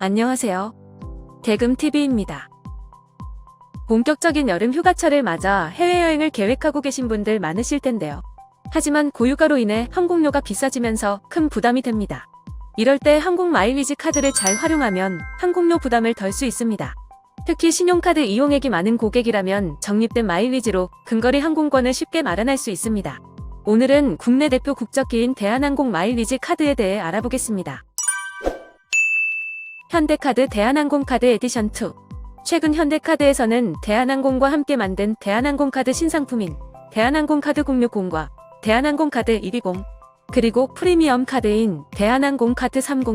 안녕하세요. 대금TV입니다. 본격적인 여름 휴가철을 맞아 해외여행을 계획하고 계신 분들 많으실 텐데요. 하지만 고유가로 인해 항공료가 비싸지면서 큰 부담이 됩니다. 이럴 때 항공 마일리지 카드를 잘 활용하면 항공료 부담을 덜 수 있습니다. 특히 신용카드 이용액이 많은 고객이라면 적립된 마일리지로 근거리 항공권을 쉽게 마련할 수 있습니다. 오늘은 국내 대표 국적기인 대한항공 마일리지 카드에 대해 알아보겠습니다. 현대카드 대한항공카드 에디션 2 최근 현대카드에서는 대한항공과 함께 만든 대한항공카드 신상품인 대한항공카드 060과 대한항공카드 120 그리고 프리미엄 카드인 대한항공카드 300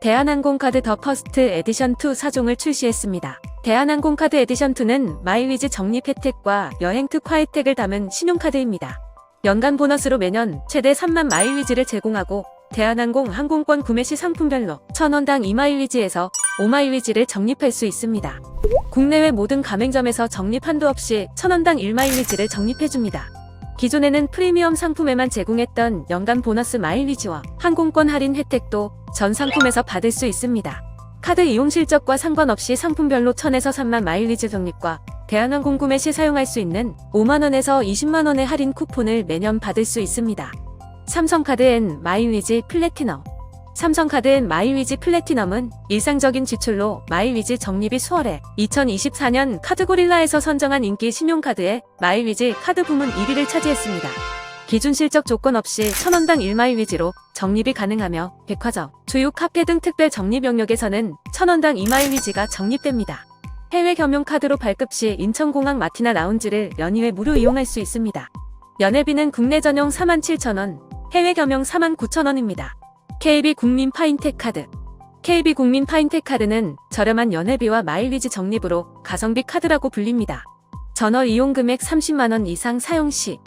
대한항공카드 더 퍼스트 에디션 2 4종을 출시했습니다. 대한항공카드 에디션 2는 마일리지 적립 혜택과 여행 특화 혜택을 담은 신용카드입니다. 연간 보너스로 매년 최대 3만 마일리지를 제공하고 대한항공 항공권 구매 시 상품별로 1000원당 2마일리지에서 5마일리지를 적립할 수 있습니다. 국내외 모든 가맹점에서 적립 한도 없이 1000원당 1마일리지를 적립해줍니다. 기존에는 프리미엄 상품에만 제공했던 연간 보너스 마일리지와 항공권 할인 혜택도 전 상품에서 받을 수 있습니다. 카드 이용 실적과 상관없이 상품별로 1000에서 3만 마일리지 적립과 대한항공 구매 시 사용할 수 있는 5만원에서 20만원의 할인 쿠폰을 매년 받을 수 있습니다. 삼성카드엔 마일리지 플래티넘 삼성카드엔 마일리지 플래티넘은 일상적인 지출로 마일리지 적립이 수월해 2024년 카드고릴라에서 선정한 인기 신용카드에 마일리지 카드 부문 1위를 차지했습니다. 기준 실적 조건 없이 1000원당 1마일리지로 적립이 가능하며 백화점, 주요 카페 등 특별 적립 영역에서는 1000원당 2마일리지가 적립됩니다. 해외 겸용카드로 발급 시 인천공항 마티나 라운지를 연휴에 무료 이용할 수 있습니다. 연회비는 국내 전용 47,000원, 해외 겸용 49,000원입니다. KB 국민 파인텍 카드 KB 국민 파인텍 카드는 저렴한 연회비와 마일리지 적립으로 가성비 카드라고 불립니다. 전월 이용 금액 30만원 이상 사용 시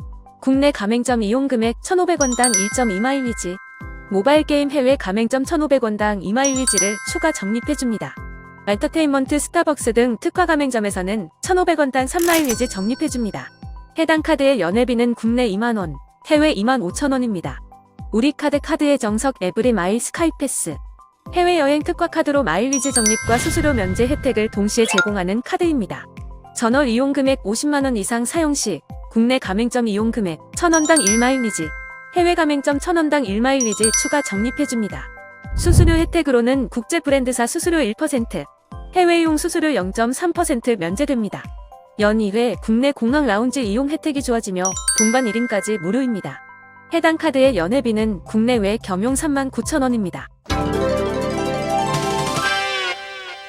국내 가맹점 이용 금액 1,500원당 1.2마일리지 모바일 게임 해외 가맹점 1,500원당 2마일리지를 추가 적립해줍니다. 엔터테인먼트 스타벅스 등 특화 가맹점에서는 1,500원당 3마일리지 적립해줍니다. 해당 카드의 연회비는 국내 2만원, 해외 2만 5천원입니다. 우리카드 카드의 정석 에브리 마일 스카이패스 해외여행 특화 카드로 마일리지 적립과 수수료 면제 혜택을 동시에 제공하는 카드입니다. 전월 이용 금액 50만원 이상 사용 시 국내 가맹점 이용 금액 1000원당 1마일리지 해외 가맹점 1000원당 1마일리지 추가 적립해줍니다. 수수료 혜택으로는 국제 브랜드사 수수료 1%, 해외용 수수료 0.3% 면제됩니다. 연 2회 국내 공항 라운지 이용 혜택이 좋아지며 동반 1인까지 무료입니다. 해당 카드의 연회비는 국내외 겸용 3만 9천원입니다.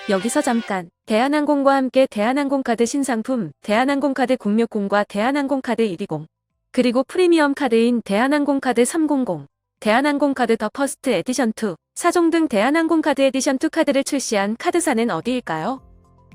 여기서 잠깐 대한항공과 함께 대한항공카드 신상품 대한항공카드 060과 대한항공카드 120 그리고 프리미엄 카드인 대한항공카드 300 대한항공카드 더 퍼스트 에디션 2 4종 등 대한항공카드 에디션 2 카드를 출시한 카드사는 어디일까요?